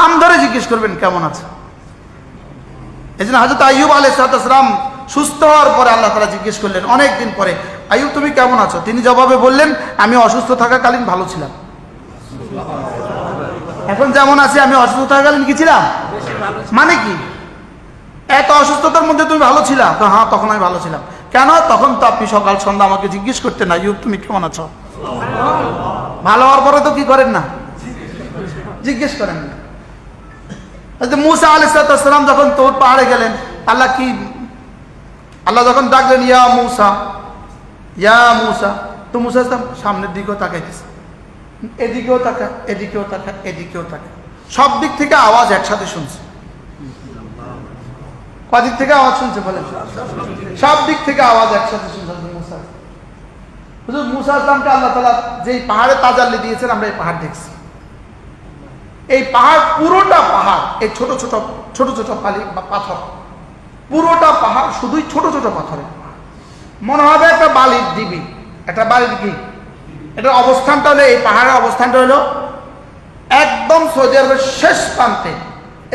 নাম ধরে জিজ্ঞেস করবেন, কেমন আছে? এই জন্য হাজরত আইয়ুব আলাইসালাম সুস্থ হওয়ার পরে আল্লাহ তালা জিজ্ঞেস করলেন, অনেক দিন পরে, আইয়ুব তুমি কেমন আছো? তিনি জবাবে বললেন, আমি অসুস্থ থাকাকালীন ভালো ছিলাম। এখন যেমন আছি, আমি অসুস্থ থাকাকালীন কি ছিলাম? মানে কি? এত অসুস্থতার মধ্যে তুমি ভালো ছিলা? তো হ্যাঁ তখন আমি ভালো ছিলাম। কেন? তখন তো আপনি সকাল সন্ধ্যা আমাকে জিজ্ঞেস করতেন না ইউব তুমি কেমন আছো? ভালো হওয়ার পরে তো কি করেন না? জিজ্ঞেস করেন না। মুসা আলাইসালাম যখন তোর পাহাড়ে গেলেন, আল্লাহ কি, আল্লাহ যখন ডাকলেন, ইয়া মুসা ইয়া মুসা, তো মুসা ইসলাম সামনের দিকেও তাকাইতেছে এদিকেও তাকা এদিকেও তাকা এদিকেও তাকা সব দিক থেকে আওয়াজ একসাথে শুনছে। কদিক থেকে আওয়াজ শুনছে বলেন? সব দিক থেকে আওয়াজ একসাথে শুনছে মুসা মুসা ইসলামকে আল্লাহ তালা যেই পাহাড়ে তাজাল্লি দিয়েছেন, আমরা এই পাহাড় দেখছি। এই পাহাড় পুরোটা পাহাড়, এই ছোট ছোট ছোট ছোট পালি বা পাথর, পুরোটা পাহাড় শুধুই ছোট ছোট পাহাড়। মনে হবে একটা বালির দিবি একটা বালির কি? এটার অবস্থানটা হলো, এই পাহাড়ের অবস্থানটা হলো একদম সৌদি আরবের শেষ প্রান্তে।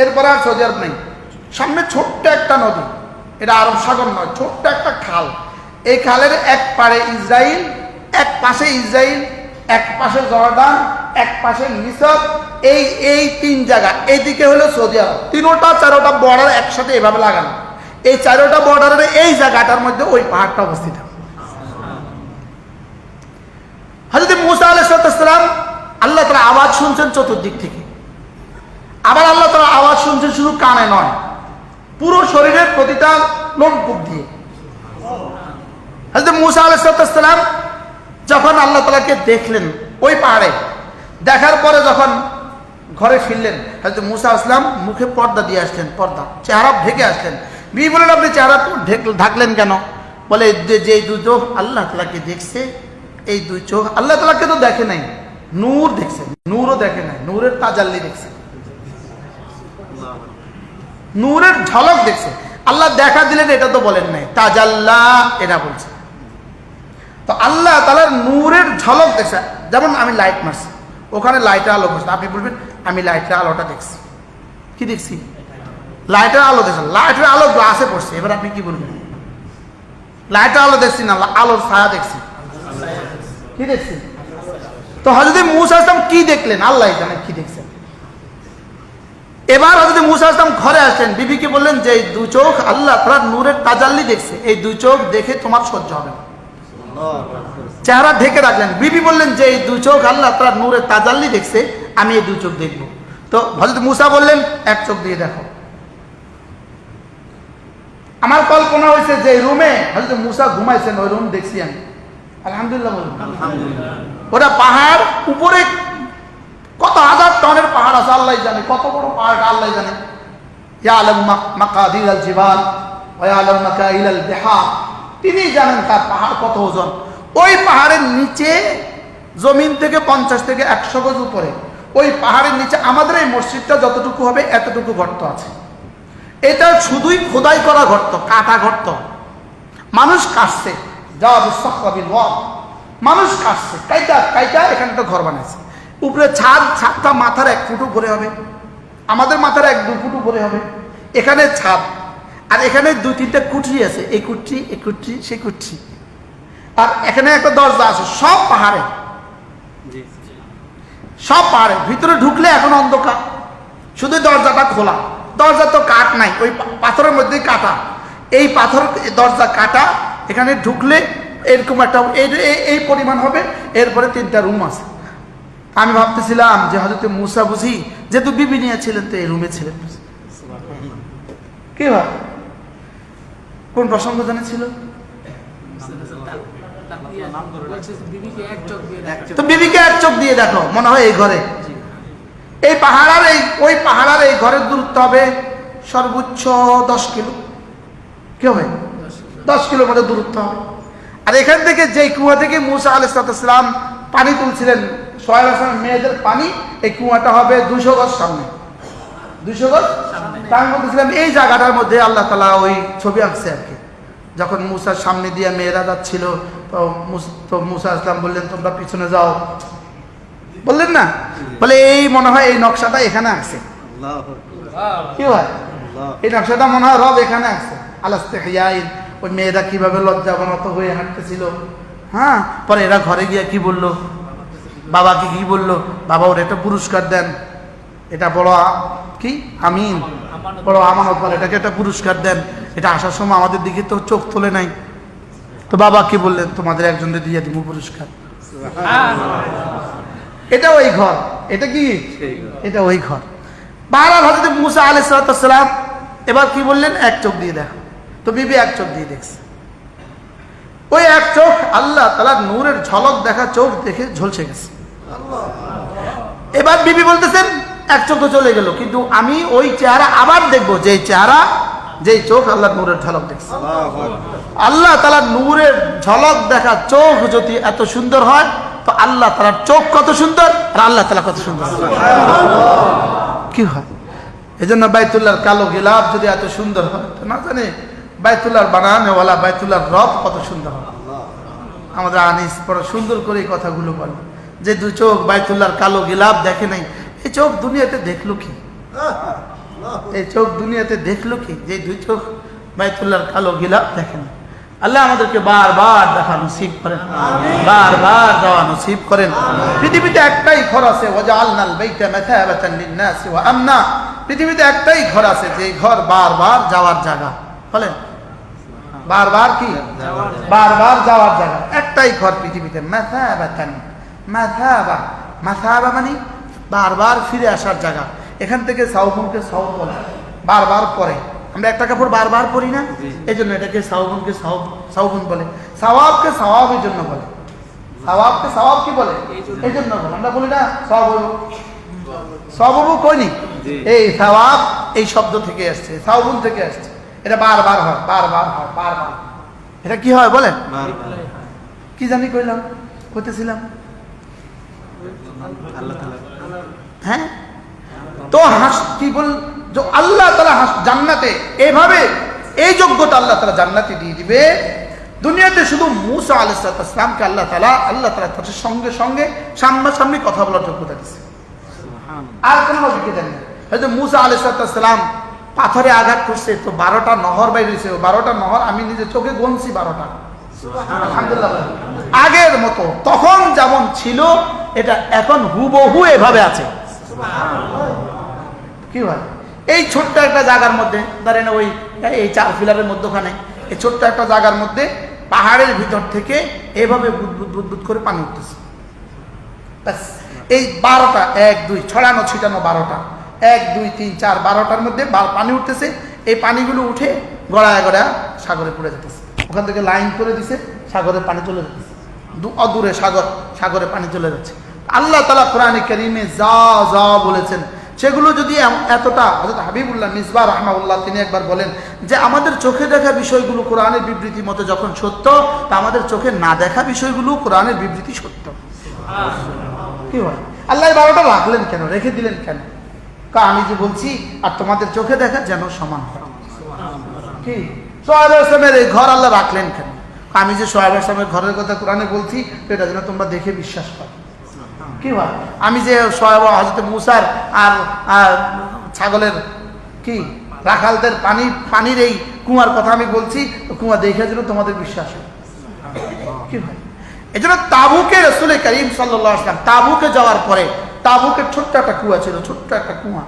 এরপরে আর সৌদি আরব নেই। সামনে ছোট্ট একটা নদী। এটা আরব সাগর নয়, ছোট্ট একটা খাল। এই খালের এক পারে ইসরায়েল এক পাশে ইসরায়েল এক পাশে জর্দান, এক পাশে মিসর এই এই তিন জায়গা। এইদিকে হলো সৌদি আরব। তিনোটা, চারোটা বর্ডার একসাথে এভাবে লাগানো। এই চারোটা বর্ডারের এই জায়গাটার মধ্যে ওই পাহাড়টা অবস্থিত। হজরত মুসা আলাইসালাম আল্লাহ তালা আওয়াজ শুনছেন চতুর্দিক থেকে। আবার আল্লাহ তালা আওয়াজ শুনছেন শুধু কানে নয়। পুরো শরীরের প্রতিটা লোমকূপ দিয়ে। হজরত মুসা আলাইসালাম যখন আল্লাহ তালাকে দেখলেন ওই পাহাড়ে, দেখার পরে যখন ঘরে ফিরলেন হয়তো মুসা আসলাম, মুখে পর্দা দিয়ে আসলেন, পর্দা, চেহারা ঢেকে আসলেন। বিয়ে বলেন আপনি চেহারা ঢেক- ঢাকলেন কেন? বলে যে দুই চোখ আল্লাহ তালাকে দেখছে, এই দুই চোখ আল্লাহ তালাকে তো দেখে নাই, নূর দেখছে, নূরও দেখে নাই, নূরের তাজাল্লি দেখছে, নূরের ঝলক দেখছে, আল্লাহ দেখা দিলেন, এটা তো বলেন নাই, তাজাল্লা, এটা বলছে। তো আল্লাহ তালার নূরের ঝলক দেখছে। যেমন আমি লাইট মারছি। ওখানে লাইটের আলো করছে আপনি বলবেন, আমি লাইটের আলোটা দেখছি। কি দেখছি? লাইটের আলো দেখছেন। লাইটের আলো গ্লাসে পড়ছে। এবার আপনি কি বলবেন? লাইটের আলো দেখছি না, আলোর ছায়া দেখছি। কি দেখছি? তো হজরত মুসা আসলাম কি দেখলেন? আল্লাহ জানে কি দেখছেন। এবার হজরত মুসা আসলাম ঘরে আসলেন বিবিকে বললেন যে, এই দু চোখ আল্লাহ তার নূরের তাজাল্লি দেখছে। এই দুই চোখ দেখে তোমার সহ্য হবে না। চেহারা ঢেকে রাখলেন। বিবি বললেন যে এই দুই চোখ আল্লাহ তার নূরের তাজাল্লি দেখছে আমি এই দুই চোখ দেখব। তো হজরত মুসা বললেন এক চোখ দিয়ে দেখো। আমার কল্পনা হয়েছে যে রুমে হজরত মুসা ঘুমাইছেন ওই রুম দেখছি আমি। আলহামদুলিল্লাহ ওটা পাহাড় উপরে কত হাজার টনের পাহাড় আছে আল্লাহ জানে। কত বড় পাহাড় আল্লাহ জানে। ইয়ালাম মাকাদির আল জিবাল ওয়ালাম মাকাইল আল বিহার। তিনি জানেন তার পাহাড় কত ওজন। ওই পাহাড়ের নিচে, জমিন থেকে পঞ্চাশ থেকে একশো গজ উপরে, ওই পাহাড়ের নিচে আমাদের এই মসজিদটা যতটুকু হবে, এতটুকু গর্ত আছে। এটা শুধুই খোদাই করা গর্ত, কাটা গর্ত। মানুষ কাটছে মানুষ কাটছে, কাইটা কাইটা, এখানে তো ঘর বানাইছে। উপরে ছাদ, ছাদটা মাথার এক ফুট উপরে হবে। আমাদের মাথার এক দু ফুট উপরে হবে। এখানে ছাদ আর এখানে দুই তিনটা কুঠরি আছে এই কুঠরি এই কুঠরি সেই কুঠরি আর এখানে একটা দরজা আছে সব পাহাড়ে। সব পাহাড়ে ভিতরে ঢুকলে এখন অন্ধকার। শুধু দরজাটা খোলা। দরজা তো কাঠ নাই ওই পাথরের মধ্যেই কাটা। এই পাথর দরজা কাটা এখানে ঢুকলে এরকম একটা এই- পরিমাণ হবে এরপরে তিনটা রুম আছে। আমি ভাবতেছিলাম যে হয়তো মুসা বুঝি যেহেতু বিবি নিয়ে ছিলেন তো এই রুমে ছিলেন। কি ভাব কোন প্রসঙ্গ জানে ছিল মনে হয় এই ঘরে। এই পাহাড়ার এই, ওই পাহাড়ার এই ঘরের দূরত্ব হবে সর্বোচ্চ দশ কিলো। দশ কিলোমিটার দূরত্ব হবে। আর এখান থেকে যে কুয়া থেকে মুসা আলাইসালাম পানি তুলছিলেন, সোহেল হাসানের মেয়েদের পানি, এই কুয়াটা হবে দুশো গজ সামনে। দুশো গজ? তার বলতেছিলাম এই জায়গাটার মধ্যে আল্লাহ তালা ওই ছবি আঁকছে আর কি। যখন মুসার সামনে দিয়ে মেয়েরা যাচ্ছিল তো তো মুসা আসলাম বললেন তোমরা পিছনে যাও। বললেন না? বলে এই মনে হয় এই নকশাটা এখানে আছে। কি হয়? এই নকশাটা মনে হয় রব এখানে আছে। আলাস্তে হিয়াইন ওই মেয়েরা কীভাবে লজ্জাবনত হয়ে হাঁটতেছিল। হ্যাঁ পরে এরা ঘরে গিয়ে কি বলল? বাবাকে কি বলল? বাবা ওর একটা পুরস্কার দেন। এটা বড় কি? আমিন। বড় আমানত বলে এটাকে একটা পুরস্কার দেন। এটা আসার সময় আমাদের দিকে তো চোখ তোলে নাই। তো বাবা কি বললেন? তোমাদের একজনকে দিয়ে দিব পুরস্কার। এটা ওই ঘর। এটা কি? এটা ওই ঘর। বাহার হজরত মুসা আলাইসালাম এবার কি বললেন? এক চোখ দিয়ে দেখো। তো বিবি এক চোখ দিয়ে দেখছে। ওই এক চোখ আল্লাহ তালা নূরের ঝলক দেখা চোখ দেখে ঝলসে গেছে। এবার বিবি বলতেছেন এক চোখ তো চলে গেল কিন্তু আমি ওই চেহারা আবার দেখব যে চেহারা যেই চোখ আল্লাহ নূরের ঝলক দেখছে। আল্লাহ তালা নূরের ঝলক দেখা চোখ যদি এত সুন্দর হয় তো আল্লাহ তালার চোখ কত সুন্দর আর আল্লাহ তালা কত সুন্দর। কি হয়? এই জন্য বাইতুল্লাহর কালো গিলাপ যদি এত সুন্দর হয় তো না জানে বাইতুল্লাহর বানানেওয়ালা বাইতুল্লাহর রব কত সুন্দর হয়। আমাদের আনিস বড় সুন্দর করে এই কথাগুলো বলে। যে দু চোখ বাইতুল্লাহর কালো গিলাপ দেখে নাই এই চোখ দুনিয়াতে দেখল কি? এই চোখ দুনিয়াতে দেখল কি? যে দুই চোখ বাইতুল্লাহর কালো গিলাপ দেখেন আল্লাহ আমাদেরকে বারবার দেখা নসিব করেন। বারবার যাওয়া নসিব করেন। পৃথিবীতে একটাই ঘর আছে আমনা। পৃথিবীতে একটাই ঘর আছে, যে ঘর বারবার যাওয়ার জায়গা। বলেন। বারবার কি? বারবার যাওয়ার জায়গা। একটাই ঘর পৃথিবীতে, মাথাবাতান। মাথাবা। মাথাবা মানে বারবার ফিরে আসার জায়গা। এখান থেকে সাউবনকে সাউব বলে বারবার পরে। আমরা একটা কাপড় বারবার পরি না? এই জন্য এটাকে সাউবনকে সাউব সাউবন বলে। সাওয়াবকে সাওয়াবের জন্য বলে। সাওয়াবকে সাওয়াব কি বলে? এই জন্য। বলে। আমরা বলি না সব সববু কইনি এই সাওয়াব এই শব্দ থেকে আসছে। সাউবন থেকে আসছে। এটা বারবার হয় বারবার হয় বারবার এটা কি হয় বলে কি জানি কইলাম কইতেছিলাম। হ্যাঁ? তো হাস কি বল আল্লাহ তালা হাস জান্নাতে এভাবে এই যোগ্যতা আল্লাহ তালা জান্নাতে দিয়ে দিবে। দুনিয়াতে শুধু মুসা আলাইসালামকে আল্লাহ তালা আল্লাহ তালা সঙ্গে সঙ্গে সামনাসামনি কথা বলার যোগ্যতা দিচ্ছে আর কোনো নবীকে দেন না। হয়তো মুসা আলাইসালাম পাথরে আঘাত করছে তো বারোটা নহর বাইর হয়েছে বারোটা নহর আমি নিজে চোখে গনছি বারোটা। আলহামদুলিল্লাহ আগের মতো তখন যেমন ছিল এটা এখন হুবহু এভাবে আছে। কি হয় এই ছোট্ট একটা জায়গার মধ্যে ধরেন ওই এই চার ফিলারের মধ্যখানে এই ছোট্ট একটা জায়গার মধ্যে পাহাড়ের ভিতর থেকে এভাবে বুদবুদ বুদবুদ করে পানি উঠতেছে। ব্যাস, এই বারোটা এক দুই ছড়ানো ছিটানো বারোটা এক দুই তিন চার বারোটার মধ্যে পানি উঠতেছে। এই পানিগুলো উঠে গড়ায় গড়ায় সাগরে পড়ে যেতেছে। ওখান থেকে লাইন করে দিছে সাগরে পানি চলে যেতেছে দু- অদূরে সাগর সাগরে পানি চলে যাচ্ছে। আল্লাহ তালা কোরআন করিমে যা যা বলেছেন, সেগুলো যদি এতটা হযরত হাবিবুল্লাহ মিসবা রহমাউল্লাহ তিনি একবার বলেন যে আমাদের চোখে দেখা বিষয়গুলো কোরআনের বিবৃতি মতো যখন সত্য, তা আমাদের চোখে না দেখা বিষয়গুলো কোরআনের বিবৃতি সত্য। কি হয়? আল্লাহ বারোটা রাখলেন কেন? রেখে দিলেন কেন? কা, আমি যে বলছি, আর তোমাদের চোখে দেখা যেন সমান কি? সোহেব আসলামের এই ঘর আল্লাহ রাখলেন কেন? আমি যে সোহেব আসলামের ঘরের কথা কোরআনে বলছি এটা যেন তোমরা দেখে বিশ্বাস করো। কি হয়? আমি যে সোহেব হজরত মুসার আর ছাগলের কি? রাখালদের পানি, পানির এই কুয়ার কথা আমি বলছি কুয়া দেখে যেন তোমাদের বিশ্বাস হয়। কি হয়? এই জন্য তাবুকে রসুলের করিম সাল্লাহ আসলাম তাবুকে যাওয়ার পরে তাবুকের ছোট্ট একটা কুয়া ছিল, ছোট্ট একটা কুয়া।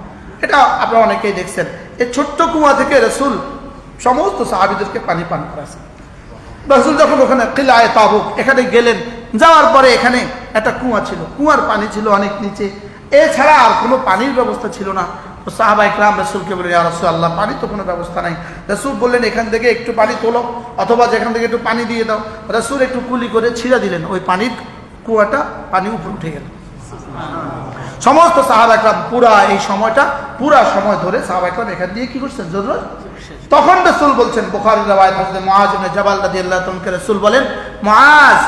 এটা আপনারা অনেকেই দেখছেন। এই ছোট্ট কুয়া থেকে রসুল সমস্ত সাহাবিদেরকে পানি পান করাছে রসুল যখন ওখানে কিলায় তাবুক, এখানে গেলেন যাওয়ার পরে এখানে একটা কুয়া ছিল, কুয়ার পানি ছিল অনেক নিচে। এছাড়া আর কোনো পানির ব্যবস্থা ছিল না। তো সাহাবা ইকরাম রসুলকে বলে রসুল আল্লাহ পানি তো কোনো ব্যবস্থা নাই। রসুল বললেন, এখান থেকে একটু পানি তোলো, অথবা যেখান থেকে একটু পানি দিয়ে দাও। রসুল একটু কুলি করে ছিঁড়ে দিলেন। ওই পানির কুয়াটা পানি উপরে উঠে গেল। সমস্ত সাহাবা একরাম পুরা এই সময়টা, পুরা সময় ধরে সাহাবা একরাম এখান দিয়ে কি করছেন জরুরত তখন রসুল বলছেন, বোখারি মহাজ ইবনে জাবাল রাদিয়াল্লাহু তাআলাকে রসুল বলেন মহাজ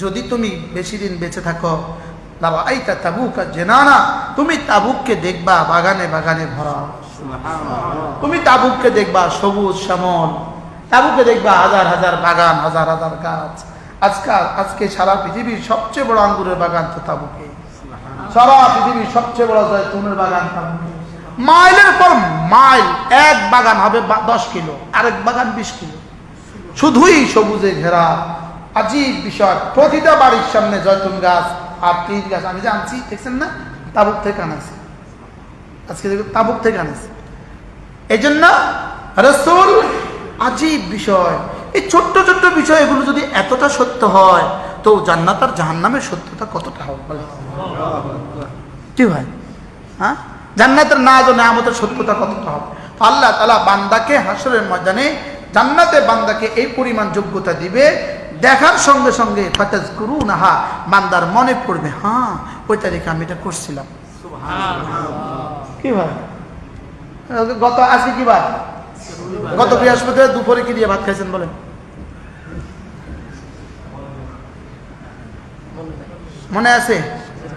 যদি তুমি বেশি দিন বেঁচে থাকো লাবা আইতা তাবুকা জেনানা তুমি তাবুককে দেখবা বাগানে বাগানে ভরা। তুমি তাবুককে দেখবা সবুজ শ্যামল তাবুকে দেখবা হাজার হাজার বাগান হাজার হাজার গাছ। আজকাল আজকে সারা পৃথিবীর সবচেয়ে বড় আঙ্গুরের বাগান তো তাবুকে। সারা পৃথিবীর সবচেয়ে বড় জয়তুনের বাগান মাইলের পর মাইল এক বাগান হবে দশ কিলো আরেক বাগান বিশ কিলো। শুধুই সবুজে ঘেরা। আজীব বিষয়। প্রতিটা বাড়ির সামনে জয়তুন গাছ আর তিন গাছ, আমি জানছি, দেখছেন না? তাবুক থেকে আনাছি আজকে তাবুক থেকে আনাছি এই জন্য রসুল আজীব বিষয়। এই ছোট্ট ছোট্ট বিষয় এগুলো যদি এতটা সত্য হয়, তো জান্নাত আর জাহান্নামের সত্যতা কতটা হবে? কি ভাই? হ্যাঁ? জান্নাতের না জানে আমাদের সত্যতা কতটা হবে? আল্লাহ তালা বান্দাকে হাসরের ময়দানে জান্নাতে বান্দাকে এই পরিমাণ যোগ্যতা দিবে দেখার সঙ্গে সঙ্গে ফাতাজ করু নাহা বান্দার মনে পড়বে হ্যাঁ ওই তারিখে আমি এটা করছিলাম। কি ভাই? গত আজকে কি বার গত বৃহস্পতিবার দুপুরে কি দিয়ে ভাত খাইছেন বলেন? মনে আছে?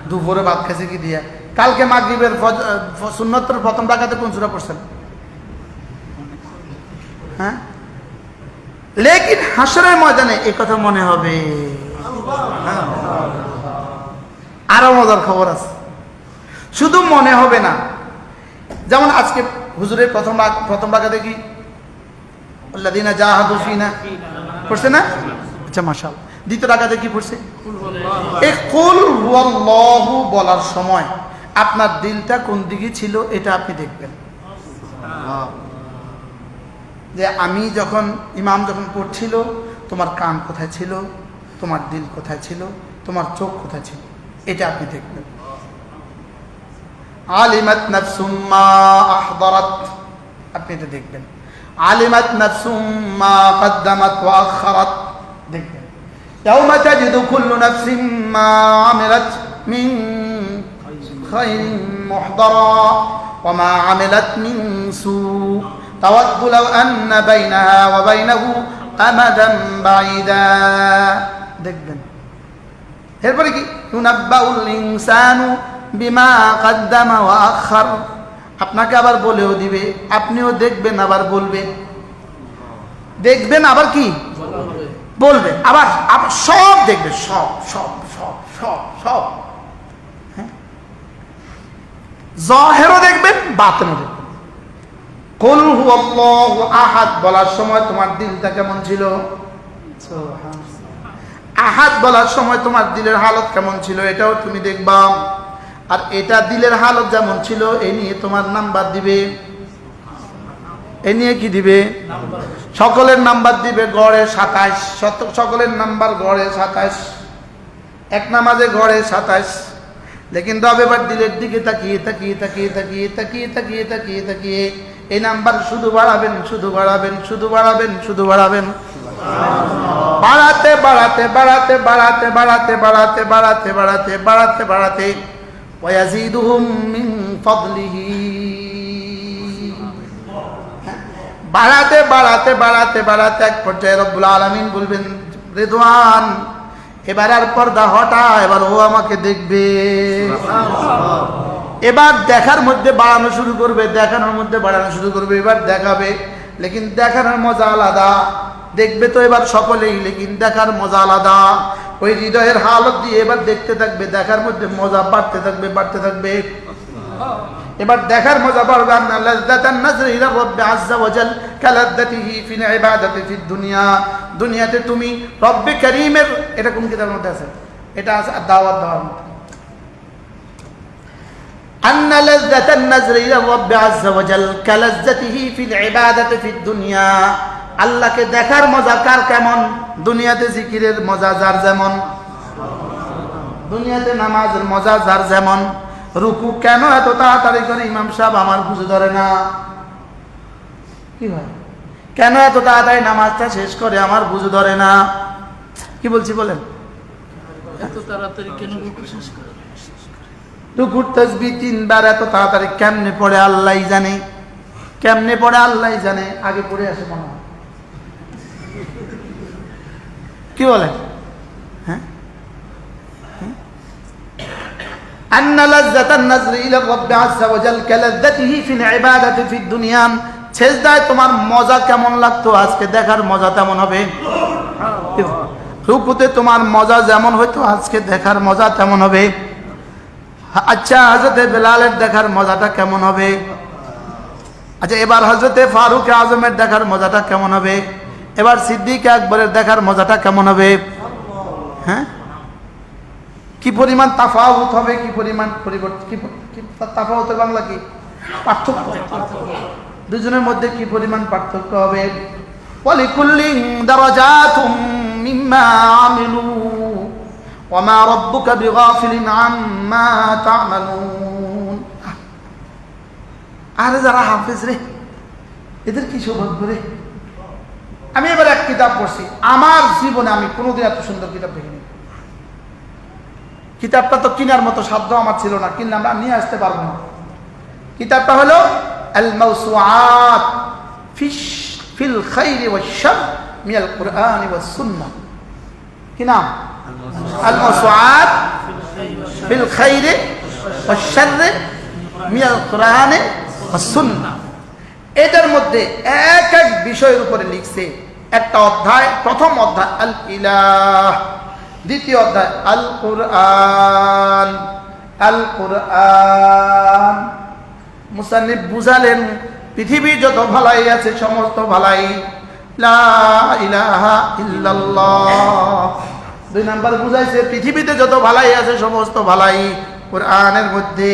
দুপুরে ভাত খাইছে কি দিয়ে? কালকে মাগরিবের সুন্নতের প্রথম ডাকাতে কোন সুরা পড়ছেন? হ্যাঁ? লেকিন হাসরের ময়দানে এই কথা মনে হবে। আরও মজার খবর আছে। শুধু মনে হবে না, যেমন আজকে হুজুরের প্রথম প্রথম রাগাতে কি আল্লাদিনা ফিনা। পড়ছে না? আচ্ছা মাশাল দ্বিতীয় রাগাতে কি পড়ছে। এই কুল হুয়াল্লাহু বলার সময় আপনার দিলটা কোন দিকে ছিল এটা আপনি দেখবেন। যে আমি যখন ইমাম যখন পড়ছিল তোমার কান কোথায় ছিল তোমার দিল কোথায় ছিল তোমার চোখ কোথায় ছিল এটা আপনি দেখবেন আলিমাত নাফসুম মা আহদারাত আপনি এটা দেখবেন আলিমাত নাফসুম মা কদ্দামাত ওয়া আখারাত দেখবেন يوم تجد كل نفس ما عملت من خير محضرا وما عملت من سوء تود لو أن بينها وبينه أمدا بعيدا দেখবেন এরপরে কি ইউনাব্বাউল ইনসানু বিমা কাদ্দামা ওয়া আখার আপনাকে আবার বলেও দিবে আপনিও দেখবেন আবার বলবেন দেখবেন আবার কি বলবে আবার আবার সব দেখবে সব সব সব সব সব হ্যাঁ? জহেরও দেখবেন বাতেনও দেখবেন কুল আহাদ বলার সময় তোমার দিলটা কেমন ছিল? আহাদ বলার সময় তোমার দিলের হালত কেমন ছিল এটাও তুমি দেখবা। আর এটা দিলের হালত যেমন ছিল এ নিয়ে তোমার নাম্বার দিবে। এ নিয়ে কি দিবে? সকলের নাম্বার দিবে গড়ে সাতাইশ। সকলের নাম্বার গড়ে সাতাইশ। এক নামাজে গড়ে সাতাইশ। লেকিন এবার দিলের দিকে তাকিয়ে তাকিয়ে তাকিয়ে তাকিয়ে তাকিয়ে তাকিয়ে তাকিয়ে তাকিয়ে এই নাম্বার শুধু বাড়াবেন শুধু বাড়াবেন শুধু বাড়াবেন শুধু বাড়াবেন বাড়াতে বাড়াতে বাড়াতে বাড়াতে বাড়াতে বাড়াতে বাড়াতে বাড়াতে বাড়াতে বাড়াতে মিন বাড়াতে বাড়াতে বাড়াতে বাড়াতে এক পর্যায়ে রব্বুল আলমিন বলবেন রেদওয়ান এবার আর পর্দা হটা এবার ও আমাকে দেখবে এবার দেখার মধ্যে বাড়ানো শুরু করবে, দেখানোর মধ্যে বাড়ানো শুরু করবে, এবার দেখাবে। লেকিন দেখানোর মজা আলাদা। দেখবে তো এবার সকলেই, লেকিন দেখার মজা আলাদা। ওই হৃদয়ের হালত দিয়ে এবার দেখতে থাকবে, দেখার মধ্যে মজা বাড়তে থাকবে বাড়তে থাকবে। এবার দেখার মজা ফিদ দুনিয়া। দুনিয়াতে তুমি রব্বে করিমের এটা কোন কিতাবের মধ্যে আছে। এটা আছে দাওয়াত দাওয়ার মধ্যে লাযযাতান নাজরি ইলা রাব্বি আযজা ওয়া জাল কালাদ্দাতিহি ফিল ইবাদাতি ফিদ দুনিয়া। আল্লাহকে দেখার মজা কার কেমন? দুনিয়াতে জিকিরের মজা যার যেমন। দুনিয়াতে নামাজের মজা যার যেমন। রুকু কেন এত তাড়াতাড়ি করে ইমাম সাহেব আমার বুঝে ধরে না? কি হয় কেন এত তাড়াতাড়ি নামাজটা শেষ করে আমার বুঝে ধরে না? কি বলছি বলেন? এত তাড়াতাড়ি কেন রুকু শেষ করে? দুপুর তসবি তিনবার এত তাড়াতাড়ি কেমনে পড়ে আল্লাহ জানে? কেমনে পড়ে আল্লাহ জানে? আগে পড়ে আসে মনে কি বলে? হ্যাঁ? হ্যাঁ? তোমার মজা কেমন লাগতো? আজকে দেখার মজা তেমন হবে। রুকুতে তোমার মজা যেমন হইতো আজকে দেখার মজা তেমন হবে। আচ্ছা হজরতে বেলালের দেখার মজাটা কেমন হবে? আচ্ছা এবার হজরতে ফারুক আজমের দেখার মজাটা কেমন হবে? এবার সিদ্দিক আকবরের দেখার মজাটা কেমন হবে? হ্যাঁ? কি পরিমাণ তাফাউত হবে? কি পরিমাণ পরিবর্তন কি বাংলা কি? পার্থক্য। দুজনের মধ্যে কি পরিমাণ পার্থক্য হবে? ওয়ালিকুল্লিন দারাজাতুম মিম্মা আমিলু ওয়ামা রাব্বুকা বিগাফিলিন আম্মা তা'মালুন আরে যারা হাফেজ রে, এদের কি সৌভাগ্য রে? আমি এবার এক কিতাব পড়ছি। আমার জীবনে আমি কোনোদিন এত সুন্দর কিতাব দেখিনি। কিতাবটা তো কেনার মতো সাধ্য আমার ছিল না, কিনলে আমরা নিয়ে আসতে পারব না। কিতাবটা হলো আল মাউসুআত ফিশ ফিল খাইরি ওয়াশ মিনাল কুরআন ওয়াস সুন্নাহ কি নাম? আল মাউসুআত ফিল খাইরি ওয়াশ শার মিনাল কুরআন সুন্নাহ এটার মধ্যে এক এক বিষয়ের উপরে লিখছে একটা অধ্যায়, প্রথম অধ্যায় আল ইলাহ দ্বিতীয় অধ্যায় আল কোরআন আল কোরআন মুসান্নিফ বুঝালেন পৃথিবীর যত ভালাই আছে, সমস্ত ভালাই দুই নাম্বার বুঝাইছে, পৃথিবীতে যত ভালাই আছে, সমস্ত ভালাই কোরআনের মধ্যে।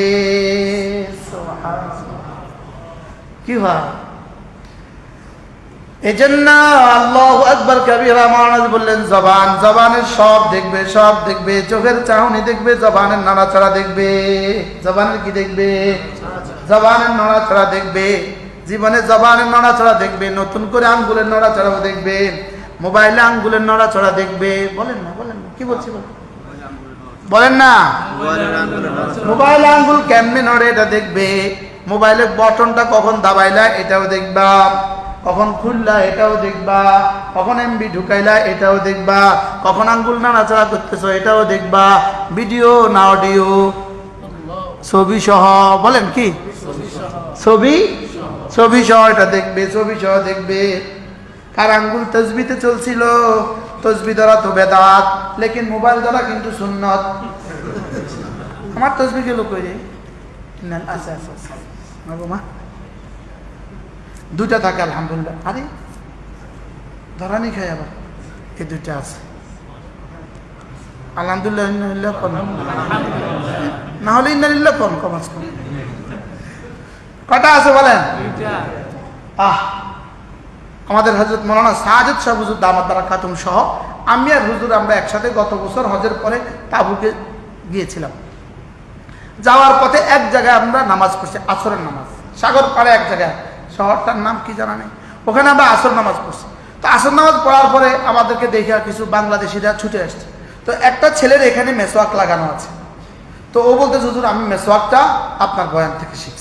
কি এই জন্য আল্লাহ একবার কবিরা মহারাজ বললেন, জবান, জবানের সব দেখবে সব দেখবে, চোখের চাহনি দেখবে, জবানের নড়াচড়া দেখবে। জবানের কি দেখবে? জবানের নড়াচড়া দেখবে। জীবনে জবানের নড়াচড়া দেখবে, নতুন করে আঙ্গুলের নড়াচড়াও দেখবে, মোবাইলে আঙ্গুলের নড়াচড়া দেখবে। বলেন না বলেন না, কি বলছি বলেন? বলেন না? মোবাইল আঙ্গুল কেমনে নড়ে এটা দেখবে মোবাইলের বটনটা কখন দাবাইলা এটাও দেখবা, কখন খুললা এটাও দেখবা, কখন এমবি ঢুকাইলা এটাও দেখবা, কখন আঙ্গুল নাড়াচাড়া করতেছো এটাও দেখবা, ভিডিও না অডিও, ছবি সহ, বলেন কি? ছবি? ছবি সহ দেখবে ছবি সহ দেখবে। কার আঙ্গুল তসবিতে চলছিল? তসবি ধরা তো বেদাত লেকিন মোবাইল ধরা কিন্তু সুন্নত। আমার তসবি গেল না, আচ্ছা আচ্ছা আচ্ছা। আমার বৌমা থাকে আলহামদুলিল্লাহ। আরে ধরানি খাই আবার। এই দুইটা আছে। আলহামদুলিল্লাহ না হলে ইন্নালিল্লাহ কম কম আছে। কম কটা আছে বলেন? আহ আমাদের হজরত মৌলানা সাহাজত শাহ হুজুর দামাত খাতুম সহ আমি আর হুজুর আমরা একসাথে গত বছর হজের পরে তাবুকে গিয়েছিলাম। যাওয়ার পথে এক জায়গায় আমরা নামাজ পড়ছি আসরের নামাজ। সাগর পাড়ে এক জায়গায়। শহরটার নাম কি জানা নেই? ওখানে আমরা আসর নামাজ পড়ছি। তো আসর নামাজ পড়ার পরে আমাদেরকে দেখে কিছু বাংলাদেশিরা ছুটে আসছে। তো একটা ছেলের এখানে মেসোয়াক লাগানো আছে। তো ও বলতে হুজুর আমি মেসোয়াকটা আপনার বয়ান থেকে শিখছি।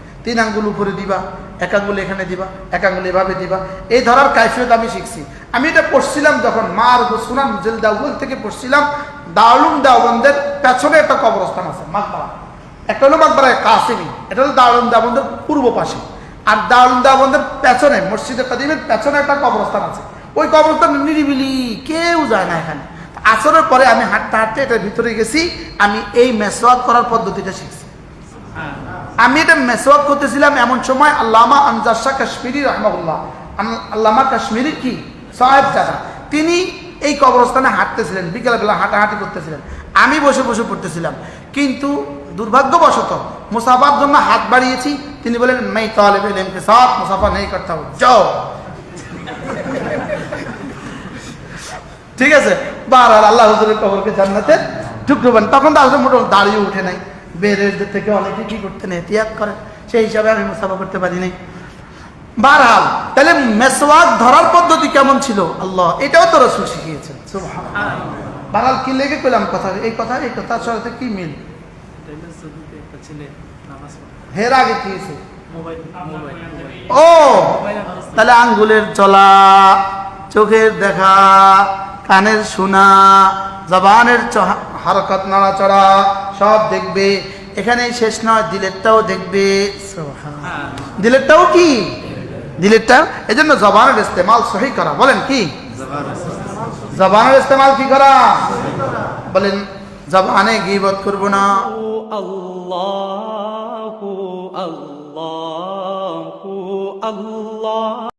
তিন আঙ্গুল উপরে দিবা, এক আঙ্গুল এখানে দিবা, এক আঙ্গুল এভাবে দিবা। এই ধরার কাইফিয়ত আমি শিখছি। আমি এটা পড়ছিলাম যখন মার সুনান জেল দাউল থেকে পড়ছিলাম দাউলুম দাওবন্দের পেছনে একটা কবরস্থান আছে, মাকবারা। একটা হলো মাকবারা কাসিমি, এটা হলো দাউলুম দাওবন্দের পূর্ব পাশে। আর দাউলুম দাওবন্দের পেছনে মসজিদের কাদিমের পেছনে একটা কবরস্থান আছে। ওই কবরস্থান নিরিবিলি, কেউ যায় না এখানে। আসরের পরে আমি হাঁটতে হাঁটতে এটার ভিতরে গেছি, আমি এই মেসওয়াক করার পদ্ধতিটা শিখছি। আমি এটা মেসওয়াক করতেছিলাম এমন সময় আল্লামা আনজার শাহ কাশ্মীরি রহমাউল্লাহ আল্লামা কাশ্মীরি কি? সাহেব জাদা তিনি এই কবরস্থানে হাঁটতেছিলেন, বিকেলবেলা হাঁটাহাঁটি করতেছিলেন। আমি বসে বসে পড়তেছিলাম। কিন্তু দুর্ভাগ্যবশত মুসাফার জন্য হাত বাড়িয়েছি। তিনি বলেন মেই তালেব ইলমকে সাথ, মুসাফা নেই করতে হবে। যাও। ঠিক আছে? বারবার আল্লাহ হুজুরের কবরকে জান্নাতে ঢুকবেন তখন তার মোটর দাঁড়িয়ে উঠে নাই। বেরের থেকে অনেকে কি করতেন এহতিয়াত করে সেই হিসাবে আমি মুসাফা করতে পারি নাই বারহাল তাহলে মেসওয়াক ধরার পদ্ধতি কেমন ছিল? আল্লাহ এটাও তো রসুল শিখিয়েছেন। বারহাল কি লেগে পেলাম কথা? এই কথা এই কথার সাথে কি মিল? হের আগে কি হয়েছে? ও! তাহলে আঙ্গুলের চলা চোখের দেখা কানের শোনা জবানের হারকত নাড়াচড়া সব দেখবে। এখানে শেষ নয় দিলেরটাও দেখবে। হ্যাঁ। দিলেরটাও কি? দিলেরটা? এজন্য জবানের ইস্তেমাল সহি করা। বলেন কি? জবানের ইস্তেমাল। কি করা? বলেন জবানে গিবত করব না। আল্লাহ আল্লাহ।